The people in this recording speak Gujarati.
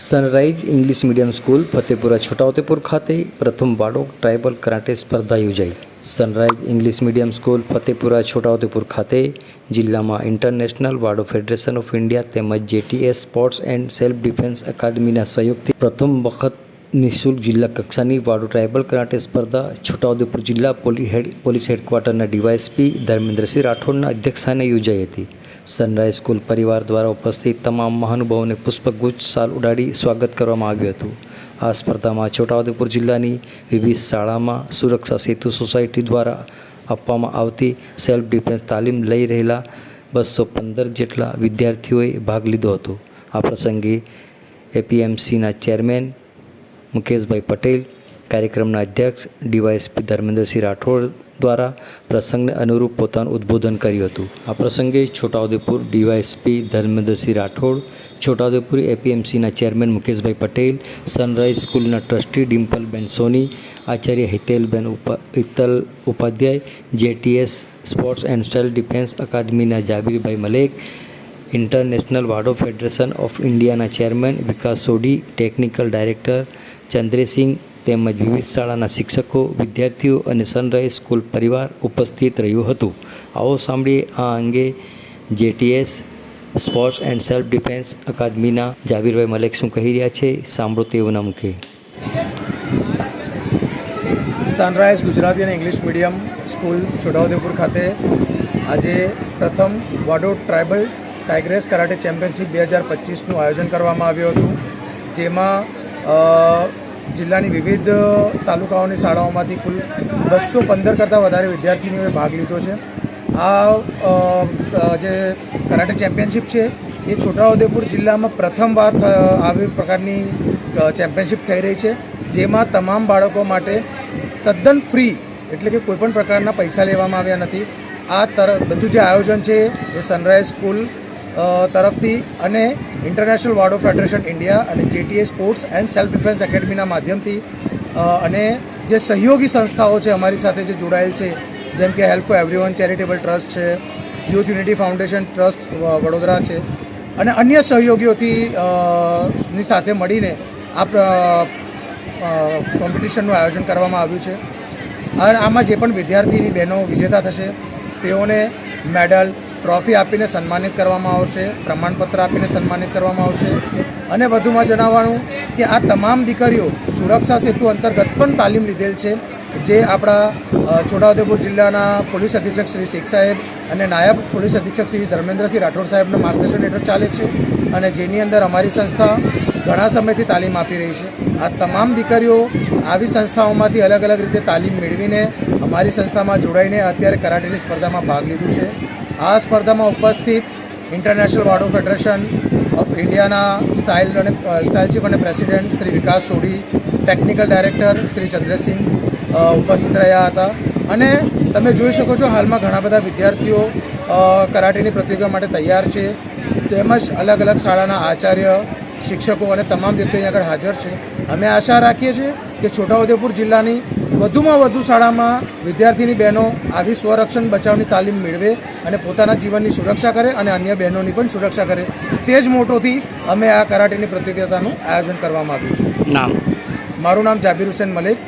Sunrise English medium school Fatepura Chhotaudepur ખાતે પ્રથમ વાડોક ટ્રાઇબલ કરાટે સ્પર્ધા યોજાઈ. Sunrise English medium school Fatepura Chhotaudepur ખાતે જિલ્લામાં international wado federation of India તેમજ JTS sports and self defence એકાડમીના સહયોગથી પ્રથમ વખત નિઃશુલ્ક જિલ્લા કક્ષાની વાડો ટ્રાઇબલ કરાટે સ્પર્ધા છોટાઉદેપુર જિલ્લા પોલીસ હેડ, પોલીસ હેડક્વાર્ટરના ડીવાયએસપી ધર્મેન્દ્રસિંહ રાઠોડના અધ્યક્ષસ્થાને યોજાઈ હતી. સનરાઈઝ સ્કૂલ પરિવાર દ્વારા ઉપસ્થિત તમામ મહાનુભાવોને પુષ્પગુચ્છ સાલ ઉડાડી સ્વાગત કરવામાં આવ્યું હતું. આ સ્પર્ધામાં છોટાઉદેપુર જિલ્લાની વિવિધ શાળામાં સુરક્ષા સેતુ સોસાયટી દ્વારા આપવામાં આવતી સેલ્ફ ડિફેન્સ તાલીમ લઈ રહેલા બસો પંદર જેટલા વિદ્યાર્થીઓએ ભાગ લીધો હતો. આ પ્રસંગે એપીએમસીના ચેરમેન મુકેશભાઈ પટેલ કાર્યક્રમના અધ્યક્ષ ડીવાયએસપી ધર્મેન્દ્રસિંહ રાઠોડ દ્વારા પ્રસંગને અનુરૂપ પોતાનું ઉદ્બોધન કર્યું હતું. આ પ્રસંગે છોટાઉદેપુર ડીવાયએસપી ધર્મેન્દ્રસિંહ રાઠોડ, છોટાઉદેપુર એપીએમસીના ચેરમેન મુકેશભાઈ પટેલ સનરાઈઝ સ્કૂલના trustee ડિમ્પલબેન Soni, Acharya Hitelben Hital Upadhyay, JTS sports and self defence અકાદમીના Jabirbhai Malek, international wado federation of ઇન્ડિયાના chairman Vikas Sodhi, technical director Chandresinh તેમજ વિવિધ શાળાના શિક્ષકો, વિદ્યાર્થીઓ અને સનરાઈઝ સ્કૂલ પરિવાર ઉપસ્થિત રહ્યું હતું. આવો સાંભળીએ આ અંગે JTS sports and self defence અકાદમીના Javirbhai Malek શું કહી રહ્યા છે? સાંભળો તેઓના મુખે. સનરાઈઝ ગુજરાતી અને ઇંગ્લિશ મીડિયમ સ્કૂલ છોટાઉદેપુર ખાતે આજે પ્રથમ વાડો ટ્રાઇબલ ટાઇગ્રેસ કરાટે ચેમ્પિયનશિપ બે હજાર પચીસનું આયોજન કરવામાં આવ્યું હતું. જેમાં જિલ્લાની વિવિધ તાલુકાઓની શાળાઓમાંથી કુલ બસો પંદર કરતાં વધારે વિદ્યાર્થીનીઓએ ભાગ લીધો છે. આ જે કરાટે ચેમ્પિયનશિપ છે, એ છોટાઉદેપુર જિલ્લામાં પ્રથમવાર આવી પ્રકારની ચેમ્પિયનશિપ થઈ રહી છે. જેમાં તમામ બાળકો માટે તદ્દન ફ્રી એટલે કે કોઈપણ પ્રકારના પૈસા લેવામાં આવ્યા નથી. આ તર, બધું જે આયોજન છે એ સનરાઈઝ સ્કૂલ તરફથી અને ઇન્ટરનેશનલ વાડો ફેડરેશન ઇન્ડિયા અને JTA sports and self defence એકેડમીના માધ્યમથી અને જે સહયોગી સંસ્થાઓ છે અમારી સાથે જે જોડાયેલ છે, જેમ કે help for everyone charitable trust છે youth unity foundation trust Vadodara છે, અને અન્ય સહયોગીઓથી ની સાથે મળીને આ કોમ્પિટિશનનું આયોજન કરવામાં આવ્યું છે. અને આમાં જે પણ વિદ્યાર્થીની બહેનો વિજેતા થશે, તેઓને મેડલ ટ્રોફી આપીને સન્માનિત કરવામાં આવશે, પ્રમાણપત્ર આપીને સન્માનિત કરવામાં આવશે. અને વધુમાં જણાવવાનું કે આ તમામ દીકરીઓ સુરક્ષા સેતુ અંતર્ગત પણ તાલીમ લીધેલ છે. જે આપણા છોટાઉદેપુર જિલ્લાના પોલીસ અધિક્ષક શ્રી શેખ સાહેબ અને નાયબ પોલીસ અધિક્ષક શ્રી ધર્મેન્દ્રસિંહ રાઠોડ સાહેબના માર્ગદર્શન હેઠળ ચાલે છે અને જેની અંદર અમારી સંસ્થા ઘણા સમયથી તાલીમ આપી રહી છે. આ તમામ દીકરીઓ આવી સંસ્થાઓમાંથી અલગ અલગ રીતે તાલીમ મેળવીને અમારી સંસ્થામાં જોડાઈને અત્યારે કરાટેની સ્પર્ધામાં ભાગ લીધું છે. આ સ્પર્ધામાં ઉપસ્થિત ઇન્ટરનેશનલ વાડો ફેડરેશન ઓફ ઇન્ડિયાના સ્ટાઇલ અને સ્ટાઇલ ચીફ અને president Shri Vikas Sodhi technical director Shri Chandrasinh ઉપસ્થિત રહ્યા હતા. અને તમે જોઈ શકો છો હાલમાં ઘણા બધા વિદ્યાર્થીઓ કરાટેની પ્રતિયોગિતા માટે તૈયાર છે. તેમજ અલગ અલગ શાળાના આચાર્ય શિક્ષકો અને તમામ વ્યક્તિઓ અહીં આગળ હાજર છે. અમે આશા રાખીએ છીએ કે છોટાઉદેપુર જિલ્લાની વધુમાં વધુ શાળામાં વિદ્યાર્થીની બહેનો આવી સ્વરક્ષણ બચાવની તાલીમ મેળવે અને પોતાના જીવનની સુરક્ષા કરે અને અન્ય બહેનોની પણ સુરક્ષા કરે. તે જ મોટોથી અમે આ કરાટેની પ્રતિયોગિતાનું આયોજન કરવામાં આવ્યું છે. નામ? મારું નામ જાબીર હુસેન મલિક.